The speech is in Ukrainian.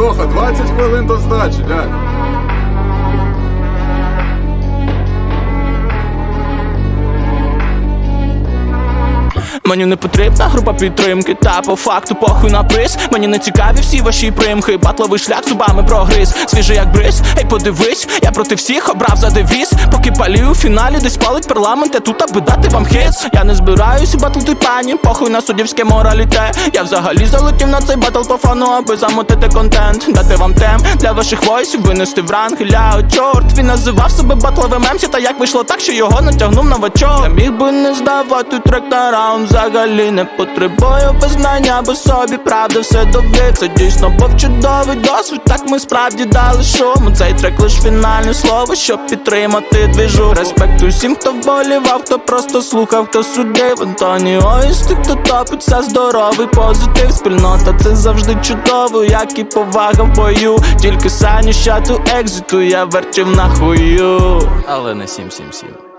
Антоха, 20 хвилин до здачі, дядь. Мені не потрібна група підтримки, та по факту похуй на приз Мені не цікаві всі ваші примхи, батловий шлях зубами прогриз. Свіжий як бриз, ей подивись, я проти всіх обрав за девіз. Поки палю у фіналі, десь палить парламент, я тут аби дати вам хиц Я не збираюсь у пані, похуй на суддівське мораліте. Я взагалі залетів на цей батл по фану, аби замотити контент. Дати вам тем для ваших войсів, винести в ранг. Ля, чорт, він називав себе батловим емсі Та як вийшло так, що його натягнув новачок Я міг би не здавати трек на раунд Взагалі не потребую визнання, бо собі правда все довів. Це дійсно був чудовий досвід, так ми справді дали шуму. Цей трек лиш фінальне слово, щоб підтримати двіжу. Респект усім, хто вболівав, хто просто слухав, хто судив. Антоніо із тих, хто топиться, здоровий позитив. Спільнота це завжди чудово, як і повага в бою. Тільки сані щату екзиту, я верчив на хую. Але не 777